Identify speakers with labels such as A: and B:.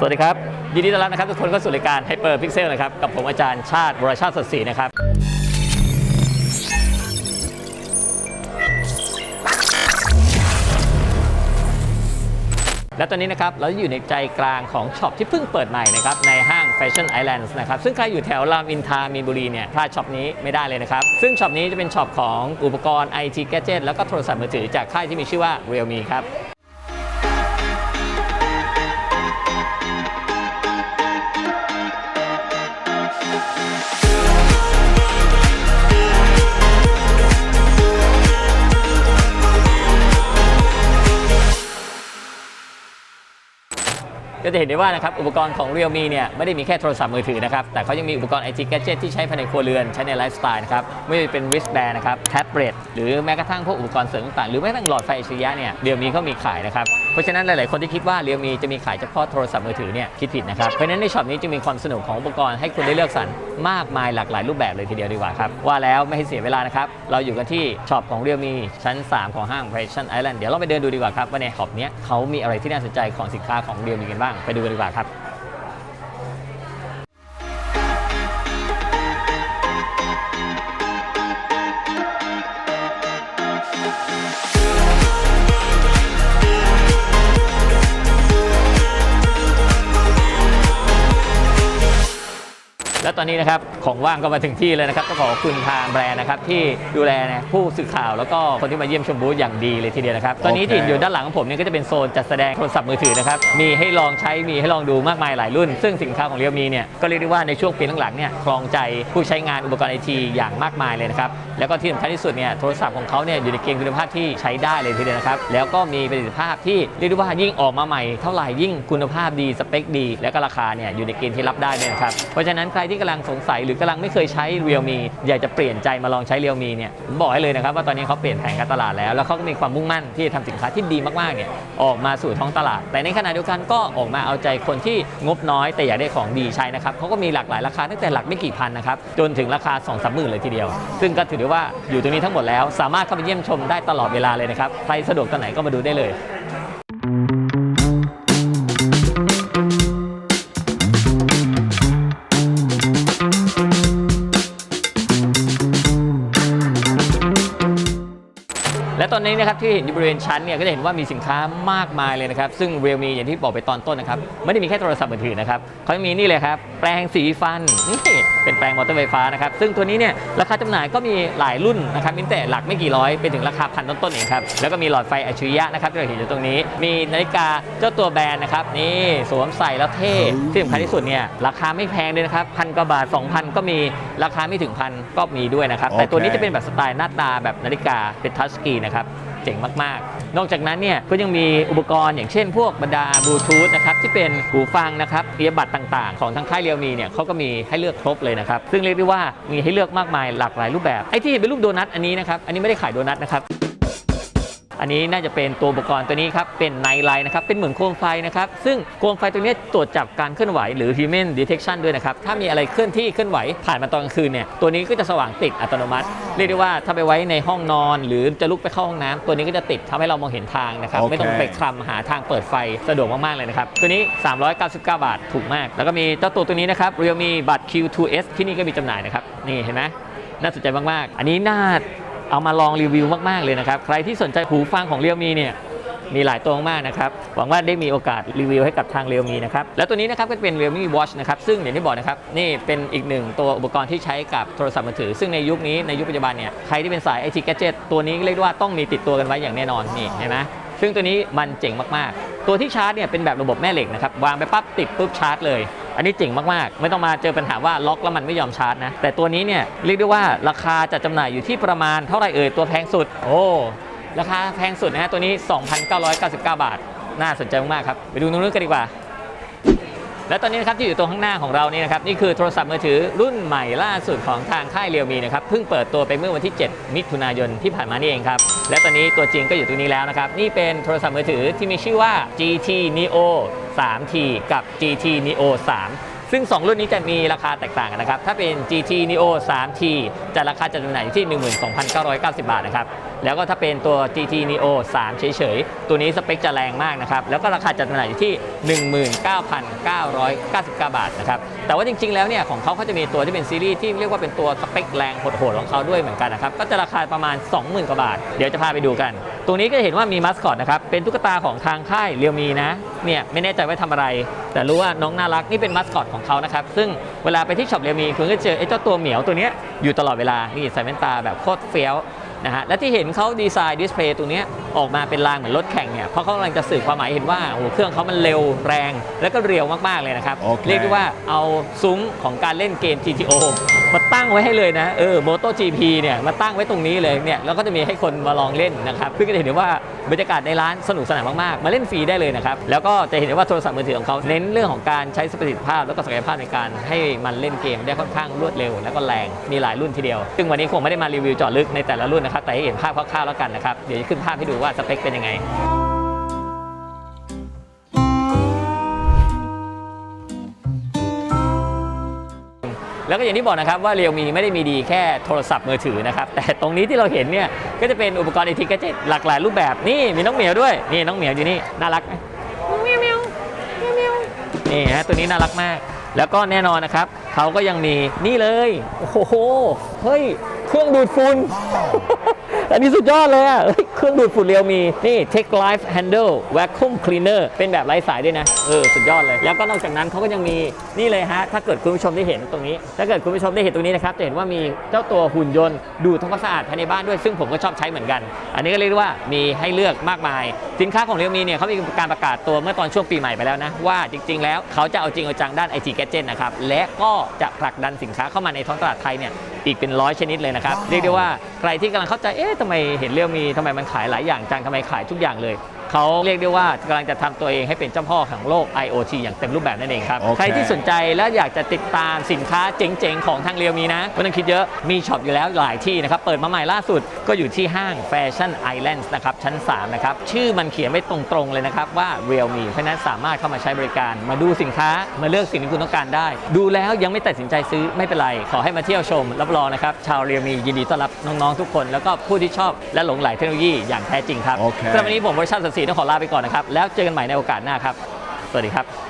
A: สวัสดีครับ ยินดีต้อนรับนะครับทุกคนเข้าสู่รายการ Hyper Pixel นะครับ กับผมอาจารย์ชาติวรชาติสดศรีนะครับ และตอนนี้นะครับ เราอยู่ในใจกลางของช็อปที่เพิ่งเปิดใหม่นะครับ ในห้าง Fashion Islands นะครับ ซึ่งใครอยู่แถวรามอินทรามีนบุรีเนี่ยพลาดช็อปนี้ไม่ได้เลยนะครับ ซึ่งช็อปนี้จะเป็นช็อปของอุปกรณ์ IT Gadget แล้วก็โทรศัพท์มือถือจากค่ายที่มีชื่อว่า Realme ครับ ก็จะเห็นได้ว่านะครับอุปกรณ์ของ Realme เนี่ยไม่ได้มีแค่โทรศัพท์มือถือนะครับ แต่เขายังมีอุปกรณ์ IT Gadget ที่ใช้ภายในครัวเรือน ใช้ในไลฟ์สไตล์นะครับ ไม่ว่าจะเป็น wristband นะครับแท็บเล็ตหรือแม้กระทั่งพวกอุปกรณ์เสริมต่างๆหรือแม้กระทั่งหลอดไฟอัจฉริยะเนี่ย Realme เขามีขายนะครับ เพราะฉะนั้นหลาย ๆ คนที่คิดว่า Realme จะมีขายเฉพาะโทรศัพท์มือถือเนี่ยคิดผิดนะครับเพราะฉะนั้นในช็อปนี้จึงมีความสนุกของอุปกรณ์ให้คุณได้เลือกสรรมากมายหลากหลายรูปแบบเลยทีเดียวดีกว่าครับว่าแล้วไม่ให้เสียเวลานะครับเราอยู่กันที่ช็อปของ Realme ชั้น 3 ของห้าง Fashion Island เดี๋ยวเราไปเดินดูดีกว่าครับว่าในช็อปนี้เขามีอะไรที่น่าสนใจของสินค้าของ Realme กันบ้างไปดูกันดีกว่าครับ ตอนนี้นะครับของว่างก็มาถึงที่เลยนะครับต้อขอบคุณทางแบรนด์นะครับที่ดูแลนะผู้สื่อข่าวแล้วก็คนที่มาเยี่ยมชมบูธอย่างดีเลยทีเดียวนะครับตอนนี้ที่อยู่ด้านหลังของผมเนี่ยก็จะเป็นโซนจัดแสดงโทรศัพท์มือถือนะครับมีให้ลองใช้มีให้ลองดูมากมายหลายรุ่น ซึ่งสินค้าของเรียวมีเนี่ยก็เรียกได้ว่าในช่วงปีหลังๆเนี่ยครองใจผู้ใช้งานอุปกรณ์ไอทีอย่างมากมายเลยนะครับแล้วก็ที่สำคัญที่สุดเนี่ยโทรศัพท์ของเขาเนี่ยอยู่ในเกณฑ์คุณภาพที่ใช้ได้เลยทีเดียวนะครับแล้วก็มีประสิทธิภาพที่เรียกได้ว่ายิ่งออกมาใหม่เท่าไหร่ยิ่งคุณภาพดีสเปคดี แล้วก็ราคาเนี่ยอยู่ในเกณฑ์ที่รับได้เลยนะครับเพราะฉะนั้นใครที่กำลังสงสัยหรือกำลังไม่เคยใช้ Realme อยากจะเปลี่ยนใจมาลองใช้ Realme เนี่ยผมบอกให้เลยนะครับว่าตอนนี้เขาเปลี่ยนแผนการตลาดแล้ว แล้วเขาก็มีความมุ่งมั่นที่จะทำสินค้าที่ดีมากๆเนี่ยออกมาสู่ท้องตลาด แต่ในขณะเดียวกันก็ออกมาเอาใจคนที่งบน้อย แต่อยากได้ของดีใช้นะครับเขาก็มีหลากหลายราคาตั้งแต่หลักไม่กี่พันนะครับจนถึงราคา2องสามหมื่นเลยทีเดียว ซึ่งก็ถือได้ว่าอยู่ตรงนี้ทั้งหมดแล้ว สามารถเข้าไปเยี่ยมชมได้ตลอดเวลาเลยนะครับใครสะดวกตอนไหนก็มาดูได้เลย และตอนนี้นะครับที่เห็นอยู่บริเวณชั้นเนี่ยก็จะเห็นว่ามีสินค้ามากมายเลยนะครับ ซึ่ง Realme อย่างที่บอกไปตอนต้นนะครับไม่ได้มีแค่โทรศัพท์มือถือนะครับเขายังมีนี่เลยครับแปรงสีฟันนี่เป็นแปรงมอเตอร์ไฟฟ้านะครับซึ่งตัวนี้เนี่ยราคาจำหน่ายก็มีหลายรุ่นนะครับมีตั้งแต่หลักไม่กี่ร้อยไปถึงราคาพันต้นๆเองครับแล้วก็มีหลอดไฟอัจฉริยะนะครับที่เราเห็นอยู่ตรงนี้ มีนาฬิกาเจ้าตัวแบรนด์นะครับนี่สวมใส่แล้วเท่ที่สำคัญที่สุดเนี่ยราคาไม่แพงเลยนะครับพันกว่าบาท2,000 ก็มีราคาไม่ถึงพันก็มีด้วยนะครับแต่ตัวนี้จะเป็นแบบสไตล์หน้าตาแบบนาฬิกาเป็นทัชสกรีนนะครับเจ๋งมากๆ นอกจากนั้นเนี่ยก็ยังมีอุปกรณ์อย่างเช่นพวกบรรดาบลูทูธนะครับที่เป็นหูฟังนะครับเอียบัตต่างๆ ของทางค่ายเรียวมีเนี่ยเขาก็มีให้เลือกครบเลยนะครับซึ่งเรียกได้ว่ามีให้เลือกมากมายหลากหลายรูปแบบไอ้ที่เห็นเป็นรูปโดนัทอันนี้นะครับอันนี้ไม่ได้ขายโดนัทนะครับ อันนี้น่าจะเป็นตัวอุปกรณ์ตัวนี้ครับเป็นไนไลน์นะครับเป็นเหมือนโคมไฟนะครับซึ่งโคมไฟตัวนี้ตรวจจับการเคลื่อนไหวหรือ human detection ด้วยนะครับถ้ามีอะไรเคลื่อนที่เคลื่อนไหวผ่านมาตอนกลางคืนเนี่ยตัวนี้ก็จะสว่างติดอัตโนมัติ เรียกได้ว่าถ้าไปไว้ในห้องนอน หรือจะลุกไปเข้าห้องน้ำตัวนี้ก็จะติดทำให้เรามองเห็นทางนะครับ
B: โอเค
A: ไม่ต้องไปคลำหาทางเปิดไฟสะดวกมาก ๆ เลยนะครับ ตัวนี้ 399 บาทถูกมาก แล้วก็มีเจ้าตัวตัวนี้นะครับ Realme บัตร Q2S ที่นี่ก็มีจำหน่ายนะครับ นี่เห็นไหมน่าสนใจมาก ๆ อันนี้น่า เอามาลองรีวิวมากๆเลยนะครับ ใครที่สนใจหูฟังของเรียวมีเนี่ยมีหลายตัวมากนะครับหวังว่าได้มีโอกาสรีวิวให้กับทางเรียวมีนะครับแล้วตัวนี้นะครับก็เป็น Realme Watch นะครับซึ่งอย่างที่บอกนะครับนี่เป็นอีกหนึ่งตัวอุปกรณ์ที่ใช้กับโทรศัพท์มือถือ ซึ่งในยุคนี้ในยุคปัจจุบันเนี่ยใครที่เป็นสาย IT Gadget ตัวนี้เรียกได้ว่าต้องมีติดตัวกันไว้อย่างแน่นอนนี่เห็นไหมซึ่งตัวนี้มันเจ๋งมากๆ ตัวที่ชาร์จเนี่ยเป็นแบบระบบแม่เหล็กนะครับวางไปปั๊บติดปุ๊บชาร์จเลย อันนี้เจ๋งมากๆ ไม่ต้องมาเจอปัญหาว่าล็อกแล้วมันไม่ยอมชาร์จนะ แต่ตัวนี้เนี่ยเรียกได้ว่าราคาจะจำหน่ายอยู่ที่ประมาณเท่าไหร่เอ่ยตัวแพงสุด โอ้ราคาแพงสุดนะฮะตัวนี้ 2,999 บาท น่าสนใจมากๆครับ ไปดูตรงนู้นกันดีกว่า และตอนนี้นะครับที่อยู่ตรงข้างหน้าของเรานี่นะครับนี่คือโทรศัพท์มือถือรุ่นใหม่ล่าสุดของทางค่ายเรียวมีนะครับเพิ่งเปิดตัวไปเมื่อวันที่ 7 มิถุนายนที่ผ่านมานี่เองครับและตอนนี้ตัวจริงก็อยู่ตรงนี้แล้วนะครับนี่เป็นโทรศัพท์มือถือที่มีชื่อว่า GT Neo 3T กับ GT Neo 3ซึ่ง 2 รุ่นนี้จะมีราคาแตกต่างกันนะครับ ถ้าเป็น GT Neo 3T จะราคาจะจำหน่ายอยู่ที่ 12,990 บาทนะครับ แล้วก็ถ้าเป็นตัว GT Neo 3 เฉยๆ ตัวนี้สเปคจะแรงมากนะครับ แล้วก็ราคาจัดจำหน่ายอยู่ที่ 19,999 บาทนะครับ แต่ว่าจริงๆ แล้วเนี่ยของเขาเขาจะมีตัวที่เป็นซีรีส์ที่เรียกว่าเป็นตัวสเปคแรงโหดๆของเขาด้วยเหมือนกันนะครับ ก็จะราคาประมาณ 20,000 กว่าบาท เดี๋ยวจะพาไปดูกันตรงนี้ก็เห็นว่ามีมัสคอตนะครับ เป็นตุ๊กตาของทางค่ายเรียวมีนะ เนี่ยไม่แน่ใจว่าทำอะไร แต่รู้ว่าน้องน่ารักนี่เป็นมัสคอตของเขานะครับ ซึ่งเวลาไปที่ช็อปเรียวมีคุณก็เจอไอ้เจ้าตัวเหมียวตัวเนี้ยอยู่ตลอดเวลา นี่ใส่แว่นตาแบบโคตรเฟี้ยว นะฮะและที่เห็นเขาดีไซน์ดิสเพลย์ตัวนี้ออกมาเป็นรางเหมือนรถแข่งเนี่ยเพราะเขากำลังจะสื่อความหมายเห็นว่าโอ้โหเครื่องเขามันเร็วแรง แล้วก็เรียวมากๆเลยนะครับ
B: โอเค
A: เรียกได้ว่าเอาซุ้มของการเล่นเกม GTO มาตั้งไว้ให้เลยนะเออ MotoGP เนี่ยมาตั้งไว้ตรงนี้เลยเนี่ยแล้วก็จะมีให้คนมาลองเล่นนะครับเพื่อจะเห็นได้ว่าบรรยากาศในร้านสนุกสนานมากๆ มาเล่นฟรีได้เลยนะครับแล้วก็จะเห็นได้ว่าโทรศัพท์มือถือของเขาเน้นเรื่องของการใช้ประสิทธิภาพ แล้วก็ศักยภาพในการให้มันเล่นเกมได้ค่อนข้างรวดเร็ว แล้วก็แรงมีหลายรุ่นทีเดียว ซึ่งวันนี้คงไม่ได้มารีวิวเจาะลึกในแต่ละรุ่นนะครับแต่ให้เห็นภาพคร่าวๆแล้วกันนะครับเดี๋ยวจะขึ้นภาพให้ดูว่าสเปคเป็นยังไงแล้วก็อย่างที่บอกนะครับว่าเรียวมีไม่ได้มีดีแค่โทรศัพท์มือถือนะครับ แต่ตรงนี้ที่เราเห็นเนี่ยก็จะเป็นอุปกรณ์ไอทีกเจ็ตหลากหลายรูปแบบนี่มีน้องเหมียวด้วยนี่น้องเหมียวอยู่นี่น่ารักไหมเมียวเมียวเมียวเมียวนี่ฮะตัวนี้น่ารักมาก แล้วก็แน่นอนนะครับเขาก็ยังมีนี่เลยโอ้โหเฮ้ยเครื่องดูดฝุ่น อันนี้สุดยอดเลยอะเครื่องดูดฝุ่นเรียวมี นี่ Tech Life Handle Vacuum Cleaner เป็นแบบไร้สายด้วยนะ เออ สุดยอดเลย แล้วก็นอกจากนั้นเขาก็ยังมีนี่เลยฮะ ถ้าเกิดคุณผู้ชมได้เห็นตรงนี้ ถ้าเกิดคุณผู้ชมได้เห็นตรงนี้นะครับ จะเห็นว่ามีเจ้าตัวหุ่นยนต์ดูดทำความสะอาดภายในบ้านด้วย ซึ่งผมก็ชอบใช้เหมือนกัน อันนี้ก็เรียกว่ามีให้เลือกมากมาย สินค้าของเรียวมีเนี่ยเขามีการประกาศตัวเมื่อตอนช่วงปีใหม่ไปแล้วนะว่าจริง ๆ แล้วเขาจะเอาจริงเอาจังด้านไอทีแกจนะครับและก็จะผลักดันสินค้าเข้ามาในท้องตลาดไทยเนี่ยอีกเป็นร้อยชนิดเลยนะครับเรียกได้ว่าใครที่กำลังเข้าใจเอ๊ะทำไมเห็นเรียวมีทำไมมันขายหลายอย่างจังทำไมขายทุกอย่างเลยเขาเรียกได้ว่ากำลังจะทำตัวเองให้เป็นเจ้าพ่อของโลก IoT อย่างเต็มรูปแบบนั่นเองครับ
B: โอเค
A: ใครที่สนใจและอยากจะติดตามสินค้าเจ๋งๆ ของทางเรียวมีนะไม่ต้องคิดเยอะมีช็อปอยู่แล้วหลายที่นะครับ เปิดมาใหม่ล่าสุดก็อยู่ที่ห้าง Fashion Islands นะครับ ชั้น 3 นะครับ ชื่อมันเขียนไว้ตรงๆเลยนะครับว่าเรียวมีเพราะฉะนั้นสามารถเข้ามาใช้บริการ มาดูสินค้ามาเลือกสิ่งที่คุณต้องการได้ ดูแล้วยังไม่ตัดสินใจซื้อไม่เป็นไรขอให้มาเที่ยวชม รับรองนะครับชาวเรียวมียินดีต้อนรับน้องๆทุกคน แล้วก็ผู้ที่ชอบและหลงใหลเทคโนโลยีอย่างแท้จริงครับ
B: โอเค
A: สำหรับวันนี้ผมบริษัทสัีต้องขอลาไปก่อนนะครับ แล้วเจอกันใหม่ในโอกาสหน้าครับ สวัสดีครับ